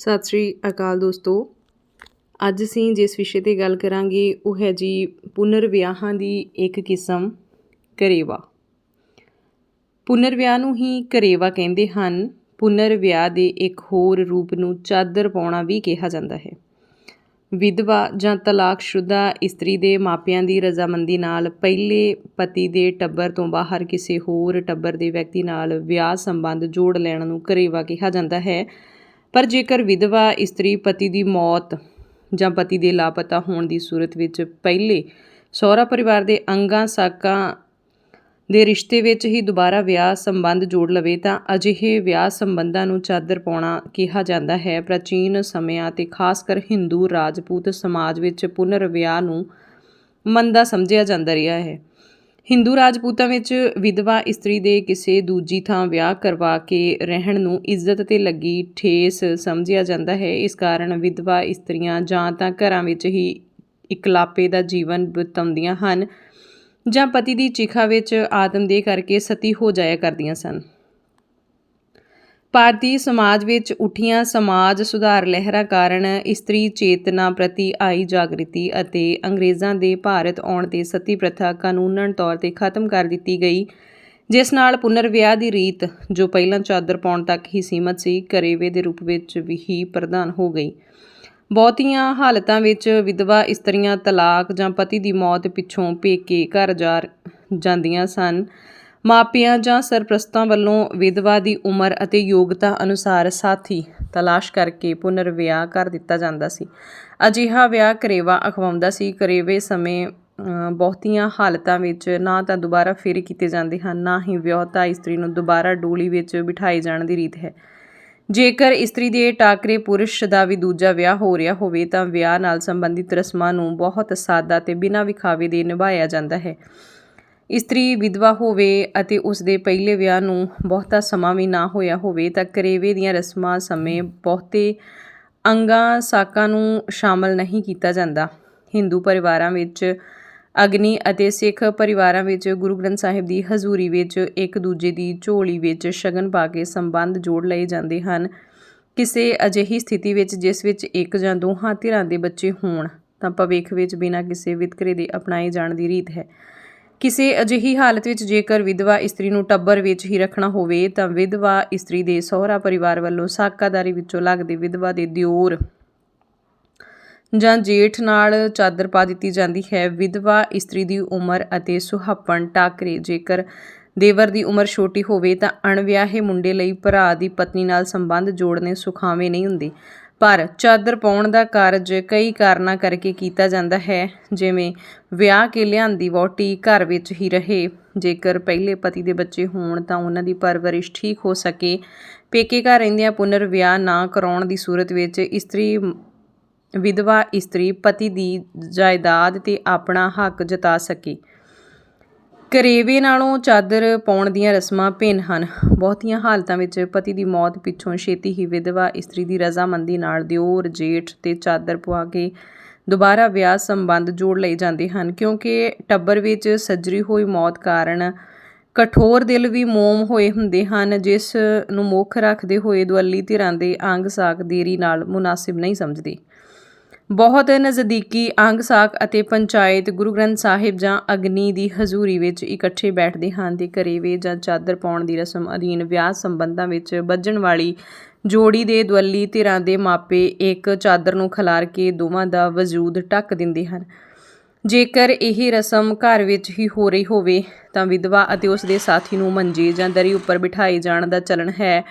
ਸਤਿ ਸ਼੍ਰੀ ਅਕਾਲ ਦੋਸਤੋ। ਅੱਜ ਅਸੀਂ ਜਿਸ ਵਿਸ਼ੇ ਤੇ ਗੱਲ ਕਰਾਂਗੇ, ਉਹ ਹੈ ਜੀ ਪੁਨਰ ਵਿਆਹਾਂ ਦੀ ਇੱਕ ਕਿਸਮ, ਕਰੇਵਾ। ਪੁਨਰ ਵਿਆਹ ਨੂੰ ਹੀ ਕਰੇਵਾ ਕਹਿੰਦੇ ਹਨ। ਪੁਨਰ ਵਿਆਹ ਦੇ ਇੱਕ ਹੋਰ ਰੂਪ ਨੂੰ ਚਾਦਰ ਪਾਉਣਾ ਵੀ ਕਿਹਾ ਜਾਂਦਾ ਹੈ। ਵਿਧਵਾ ਜਾਂ ਤਲਾਕਸ਼ੁਦਾ ਇਸਤਰੀ ਦੇ ਮਾਪਿਆਂ ਦੀ ਰਜ਼ਾਮੰਦੀ ਨਾਲ ਪਹਿਲੇ ਪਤੀ ਦੇ ਟੱਬਰ ਤੋਂ ਬਾਹਰ ਕਿਸੇ ਹੋਰ ਟੱਬਰ ਦੇ ਵਿਅਕਤੀ ਨਾਲ ਵਿਆਹ ਸੰਬੰਧ ਜੋੜ ਲੈਣ ਨੂੰ ਕਰੇਵਾ ਕਿਹਾ ਜਾਂਦਾ ਹੈ। ਪਰ ਜੇਕਰ ਵਿਧਵਾ ਇਸਤਰੀ ਪਤੀ ਦੀ ਮੌਤ ਜਾਂ ਪਤੀ ਦੇ ਲਾਪਤਾ ਹੋਣ ਦੀ ਸੂਰਤ ਵਿੱਚ ਪਹਿਲੇ ਸਹੁਰਾ ਪਰਿਵਾਰ ਦੇ ਅੰਗਾਂ ਸਾਕਾਂ ਦੇ ਰਿਸ਼ਤੇ ਵਿੱਚ ਹੀ ਦੁਬਾਰਾ ਵਿਆਹ ਸੰਬੰਧ ਜੋੜ ਲਵੇ ਤਾਂ ਅਜਿਹੇ ਵਿਆਹ ਸੰਬੰਧਾਂ ਨੂੰ ਚਾਦਰ ਪਾਉਣਾ ਕਿਹਾ ਜਾਂਦਾ ਹੈ। ਪ੍ਰਾਚੀਨ ਸਮਿਆਂ ਤੇ ਖਾਸ ਕਰ ਹਿੰਦੂ ਰਾਜਪੂਤ ਸਮਾਜ ਵਿੱਚ ਪੁਨਰ ਵਿਆਹ ਨੂੰ ਮੰਦਾ ਸਮਝਿਆ ਜਾਂਦਾ ਰਿਹਾ ਹੈ। ਹਿੰਦੂ ਰਾਜਪੂਤਾਂ ਵਿੱਚ ਵਿਧਵਾ ਇਸਤਰੀ ਦੇ ਕਿਸੇ ਦੂਜੀ ਥਾਂ ਵਿਆਹ ਕਰਵਾ ਕੇ ਰਹਿਣ ਨੂੰ ਇੱਜ਼ਤ ਤੇ ਲੱਗੀ ਠੇਸ ਸਮਝਿਆ ਜਾਂਦਾ ਹੈ। ਇਸ ਕਾਰਨ ਵਿਧਵਾ ਇਸਤਰੀਆਂ ਜਾਂ ਤਾਂ ਘਰਾਂ ਵਿੱਚ ਹੀ ਇਕਲਾਪੇ ਦਾ ਜੀਵਨ ਬਿਤਾਉਂਦੀਆਂ ਹਨ ਜਾਂ ਪਤੀ ਦੀ ਚਿਖਾ ਵਿੱਚ ਆਤਮਦੇਹ ਕਰਕੇ ਸਤੀ ਹੋ ਜਾਇਆ ਕਰਦੀਆਂ ਸਨ। ਭਾਰਤੀ ਸਮਾਜ ਵਿੱਚ ਉੱਠੀਆਂ ਸਮਾਜ ਸੁਧਾਰ ਲਹਿਰਾਂ ਕਾਰਨ ਇਸਤਰੀ ਚੇਤਨਾ ਪ੍ਰਤੀ ਆਈ ਜਾਗ੍ਰਿਤੀ ਅਤੇ ਅੰਗਰੇਜ਼ਾਂ ਦੇ ਭਾਰਤ ਆਉਣ ਤੇ ਸਤੀ ਪ੍ਰਥਾ ਕਾਨੂੰਨਨ ਤੌਰ ਤੇ ਖਤਮ ਕਰ ਦਿੱਤੀ ਗਈ, ਜਿਸ ਨਾਲ ਪੁਨਰ ਵਿਆਹ ਦੀ ਰੀਤ, ਜੋ ਪਹਿਲਾਂ ਚਾਦਰ ਪਾਉਣ ਤੱਕ ਹੀ ਸੀਮਤ ਸੀ, ਕਰੇਵੇ ਦੇ ਰੂਪ ਵਿੱਚ ਵੀ ਪ੍ਰਧਾਨ ਹੋ ਗਈ। ਬਹੁਤੀਆਂ ਹਾਲਤਾਂ ਵਿੱਚ ਵਿਧਵਾ ਇਸਤਰੀਆਂ ਤਲਾਕ ਜਾਂ ਪਤੀ ਦੀ ਮੌਤ ਪਿੱਛੋਂ ਪੇਕੇ ਘਰ ਜਾ ਜਾਂਦੀਆਂ ਸਨ। ਮਾਪਿਆਂ ਜਾਂ ਸਰਪ੍ਰਸਤਾਂ ਵੱਲੋਂ ਵਿਧਵਾ ਦੀ ਉਮਰ ਅਤੇ ਯੋਗਤਾ ਅਨੁਸਾਰ ਸਾਥੀ ਤਲਾਸ਼ ਕਰਕੇ ਪੁਨਰ ਵਿਆਹ ਕਰ ਦਿੱਤਾ ਜਾਂਦਾ ਸੀ। ਅਜਿਹਾ ਵਿਆਹ ਕਰੇਵਾ ਅਖਵਾਉਂਦਾ ਸੀ। ਕਰੇਵੇ ਸਮੇਂ ਬਹੁਤੀਆਂ ਹਾਲਤਾਂ ਵਿੱਚ ਨਾ ਤਾਂ ਦੁਬਾਰਾ ਫੇਰੇ ਕੀਤੇ ਜਾਂਦੇ ਹਨ, ਨਾ ਹੀ ਵਿਆਹੁਤਾ ਇਸਤਰੀ ਨੂੰ ਦੁਬਾਰਾ ਡੋਲੀ ਵਿੱਚ ਬਿਠਾਏ ਜਾਣ ਦੀ ਰੀਤ ਹੈ। ਜੇਕਰ ਇਸਤਰੀ ਦੇ ਟਾਕਰੇ ਪੁਰਸ਼ ਦਾ ਵੀ ਦੂਜਾ ਵਿਆਹ ਹੋ ਰਿਹਾ ਹੋਵੇ ਤਾਂ ਵਿਆਹ ਨਾਲ ਸੰਬੰਧਿਤ ਰਸਮਾਂ ਨੂੰ ਬਹੁਤ ਸਾਦਾ ਤੇ ਬਿਨਾਂ ਵਿਖਾਵੇ ਦੇ ਨਿਭਾਇਆ ਜਾਂਦਾ ਹੈ। ਇਸਤਰੀ ਵਿਧਵਾ ਹੋਵੇ ਅਤੇ ਉਸ ਦੇ ਪਹਿਲੇ ਵਿਆਹ ਨੂੰ ਬਹੁਤਾ ਸਮਾਂ ਵੀ ਨਾ ਹੋਇਆ ਹੋਵੇ ਤਾਂ ਕਰੇਵੇ ਦੀਆਂ ਰਸਮਾਂ ਸਮੇਂ ਬਹੁਤੇ ਅੰਗਾਂ ਸਾਕਾਂ ਨੂੰ ਸ਼ਾਮਲ ਨਹੀਂ ਕੀਤਾ ਜਾਂਦਾ। ਹਿੰਦੂ ਪਰਿਵਾਰਾਂ ਵਿੱਚ ਅਗਨੀ ਅਤੇ ਸਿੱਖ ਪਰਿਵਾਰਾਂ ਵਿੱਚ ਗੁਰੂ ਗ੍ਰੰਥ ਸਾਹਿਬ ਦੀ ਹਜ਼ੂਰੀ ਵਿੱਚ ਇੱਕ ਦੂਜੇ ਦੀ ਝੋਲੀ ਵਿੱਚ ਸ਼ਗਨ ਪਾ ਕੇ ਸੰਬੰਧ ਜੋੜ ਲਏ ਜਾਂਦੇ ਹਨ। ਕਿਸੇ ਅਜਿਹੀ ਸਥਿਤੀ ਵਿੱਚ ਜਿਸ ਵਿੱਚ ਇੱਕ ਜਾਂ ਦੋਹਾਂ ਧਿਰਾਂ ਦੇ ਬੱਚੇ ਹੋਣ ਤਾਂ ਭਵਿੱਖ ਵਿੱਚ ਬਿਨਾਂ ਕਿਸੇ ਵਿਤਕਰੇ ਦੇ ਅਪਣਾਏ ਜਾਣ ਦੀ ਰੀਤ ਹੈ। ਕਿਸੇ ਅਜਿਹੀ ਹਾਲਤ ਵਿੱਚ ਜੇਕਰ ਵਿਧਵਾ ਇਸਤਰੀ ਨੂੰ ਟੱਬਰ ਵਿੱਚ ਹੀ ਰੱਖਣਾ ਹੋਵੇ, ਤਾਂ ਵਿਧਵਾ ਇਸਤਰੀ ਦੇ ਸਹੁਰਾ ਪਰਿਵਾਰ ਵੱਲੋਂ ਸਾਕਾਦਾਰੀ ਵਿੱਚੋਂ ਲੱਗਦੇ ਵਿਧਵਾ ਦੇ ਦਿਓਰ ਜਾਂ ਜੇਠ ਨਾਲ ਚਾਦਰ ਪਾ ਦਿੱਤੀ ਜਾਂਦੀ ਹੈ। ਵਿਧਵਾ ਇਸਤਰੀ ਦੀ ਉਮਰ ਅਤੇ ਸੁਹਾਪਣ ਟਾਕਰੇ, ਜੇਕਰ ਦੇਵਰ ਦੀ ਉਮਰ ਛੋਟੀ ਹੋਵੇ, ਤਾਂ ਅਣਵਿਆਹੇ ਮੁੰਡੇ ਲਈ ਭਰਾ ਦੀ ਪਤਨੀ ਨਾਲ ਸੰਬੰਧ ਜੋੜਨੇ ਸੁਖਾਵੇਂ ਨਹੀਂ ਹੁੰਦੇ। ਪਰ ਚਾਦਰ ਪਾਉਣ ਦਾ ਕਾਰਜ ਕਈ ਕਾਰਨਾਂ ਕਰਕੇ ਕੀਤਾ ਜਾਂਦਾ ਹੈ। ਜਿਵੇਂ ਵਿਆਹ ਕੇ ਲਿਆਂਦੀ ਵਹੁਟੀ ਘਰ ਵਿੱਚ ਹੀ ਰਹੇ। ਜੇਕਰ ਪਹਿਲੇ ਪਤੀ ਦੇ ਬੱਚੇ ਹੋਣ ਤਾਂ ਉਹਨਾਂ ਦੀ ਪਰਵਰਿਸ਼ ਠੀਕ ਹੋ ਸਕੇ। ਪੇਕੇ ਘਰ ਰਹਿੰਦਿਆਂ ਪੁਨਰ ਵਿਆਹ ਨਾ ਕਰਾਉਣ ਦੀ ਸੂਰਤ ਵਿੱਚ ਇਸਤਰੀ, ਵਿਧਵਾ ਇਸਤਰੀ ਪਤੀ ਦੀ ਜਾਇਦਾਦ ਤੇ ਆਪਣਾ ਹੱਕ ਜਤਾ ਸਕੇ। ਕਰੇਵੇ ਨਾਲੋਂ ਚਾਦਰ ਪਾਉਣ ਦੀਆਂ ਰਸਮਾਂ ਭਿੰਨ ਹਨ। ਬਹੁਤੀਆਂ ਹਾਲਤਾਂ ਵਿੱਚ ਪਤੀ ਦੀ ਮੌਤ ਪਿੱਛੋਂ ਛੇਤੀ ਹੀ ਵਿਧਵਾ ਇਸਤਰੀ ਦੀ ਰਜ਼ਾਮੰਦੀ ਨਾਲ ਦਿਓਰ, ਜੇਠ ਤੇ ਚਾਦਰ ਪਵਾ ਕੇ ਦੁਬਾਰਾ ਵਿਆਹ ਸੰਬੰਧ ਜੋੜ ਲਏ ਜਾਂਦੇ ਹਨ, ਕਿਉਂਕਿ ਟੱਬਰ ਵਿੱਚ ਸੱਜਰੀ ਹੋਈ ਮੌਤ ਕਾਰਨ ਕਠੋਰ ਦਿਲ ਵੀ ਮੋਮ ਹੋਏ ਹੁੰਦੇ ਹਨ, ਜਿਸ ਨੂੰ ਮੁੱਖ ਰੱਖਦੇ ਹੋਏ ਦੁਆਲੀ ਧਿਰਾਂ ਦੇ ਅੰਗ ਸਾਕ ਦੇਰੀ ਨਾਲ ਮੁਨਾਸਿਬ ਨਹੀਂ ਸਮਝਦੇ। ਬਹੁਤ ਨਜ਼ਦੀਕੀ ਅੰਗ ਸਾਕ ਅਤੇ ਪੰਚਾਇਤ ਗੁਰੂ ਗ੍ਰੰਥ ਸਾਹਿਬ ਜਾਂ ਅਗਨੀ ਦੀ ਹਜ਼ੂਰੀ ਵਿੱਚ ਇਕੱਠੇ ਬੈਠਦੇ ਹਨ ਤੇ ਕਰੇਵੇ ਜਾਂ ਚਾਦਰ ਪਾਉਣ ਦੀ ਰਸਮ ਅਧੀਨ ਵਿਆਹ ਸੰਬੰਧਾਂ ਵਿੱਚ ਵੱਜਣ ਵਾਲੀ ਜੋੜੀ ਦੇ ਦੁਅੱਲੀ ਧਿਰਾਂ ਦੇ ਮਾਪੇ ਇੱਕ ਚਾਦਰ ਨੂੰ ਖਿਲਾਰ ਕੇ ਦੋਵਾਂ ਦਾ ਵਜੂਦ ਢੱਕ ਦਿੰਦੇ ਹਨ। ਜੇਕਰ ਇਹ ਰਸਮ ਘਰ ਵਿੱਚ ਹੀ ਹੋ ਰਹੀ ਹੋਵੇ ਤਾਂ ਵਿਧਵਾ ਅਤੇ ਉਸ ਦੇ ਸਾਥੀ ਨੂੰ ਮੰਜੇ ਜਾਂ ਦਰੀ ਉੱਪਰ ਬਿਠਾਏ ਜਾਣ ਦਾ ਚਲਨ ਹੈ।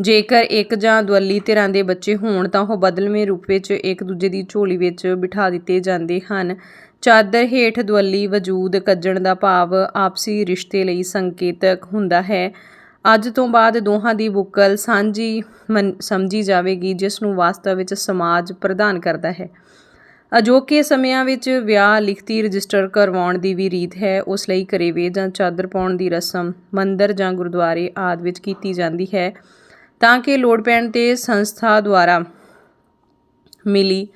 ਜੇਕਰ ਇੱਕ ਜਾਂ ਦੁਅੱਲੀ ਧਿਰਾਂ ਦੇ ਬੱਚੇ ਹੋਣ, ਤਾਂ ਉਹ ਬਦਲਵੇਂ ਰੂਪ ਵਿੱਚ ਇੱਕ ਦੂਜੇ ਦੀ ਝੋਲੀ ਵਿੱਚ ਬਿਠਾ ਦਿੱਤੇ ਜਾਂਦੇ ਹਨ। ਚਾਦਰ ਹੇਠ ਦੁਅੱਲੀ ਵਜੂਦ ਕੱਜਣ ਦਾ ਭਾਵ ਆਪਸੀ ਰਿਸ਼ਤੇ ਲਈ ਸੰਕੇਤਕ ਹੁੰਦਾ ਹੈ। ਅੱਜ ਤੋਂ ਬਾਅਦ ਦੋਹਾਂ ਦੀ ਬੁੱਕਲ ਸਾਂਝੀ ਮੰਨ- ਸਮਝੀ ਜਾਵੇਗੀ, ਜਿਸ ਨੂੰ ਵਾਸਤਵ ਵਿੱਚ ਸਮਾਜ ਪ੍ਰਦਾਨ ਕਰਦਾ ਹੈ। ਅਜੋਕੇ ਸਮਿਆਂ ਵਿੱਚ ਵਿਆਹ ਲਿਖਤੀ ਰਜਿਸਟਰ ਕਰਵਾਉਣ ਦੀ ਵੀ ਰੀਤ ਹੈ। ਉਸ ਲਈ ਕਰੇਵੇ ਜਾਂ ਚਾਦਰ ਪਾਉਣ ਦੀ ਰਸਮ ਮੰਦਰ ਜਾਂ ਗੁਰਦੁਆਰੇ ਆਦਿ ਵਿੱਚ ਕੀਤੀ ਜਾਂਦੀ ਹੈ। ਤਾਂ ਕਿ ਲੋੜ ਪੈਣ ਤੇ ਸੰਸਥਾ ਦੁਆਰਾ ਮਿਲੀ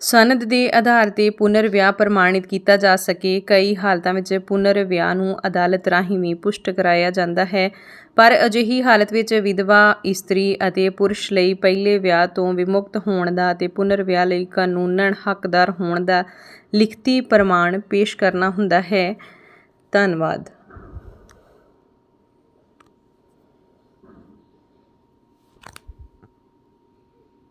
ਸਨਦ ਦੇ ਆਧਾਰ ਤੇ ਪੁਨਰ ਵਿਆਹ ਪ੍ਰਮਾਣਿਤ ਕੀਤਾ ਜਾ ਸਕੇ। ਕਈ ਹਾਲਤਾਂ ਵਿੱਚ ਪੁਨਰ ਵਿਆਹ ਨੂੰ ਅਦਾਲਤ ਰਾਹੀਂ ਵੀ ਪੁਸ਼ਟ ਕਰਾਇਆ ਜਾਂਦਾ ਹੈ, ਪਰ ਅਜਿਹੀ ਹਾਲਤ ਵਿੱਚ ਵਿਧਵਾ, ਇਸਤਰੀ ਅਤੇ ਪੁਰਸ਼ ਲਈ ਪਹਿਲੇ ਵਿਆਹ ਤੋਂ ਵਿਮੁਕਤ ਹੋਣ ਦਾ ਅਤੇ ਪੁਨਰ ਵਿਆਹ ਲਈ ਕਾਨੂੰਨਨ ਹੱਕਦਾਰ ਹੋਣ ਦਾ ਲਿਖਤੀ ਪ੍ਰਮਾਣ ਪੇਸ਼ ਕਰਨਾ ਹੁੰਦਾ ਹੈ। ਧੰਨਵਾਦ।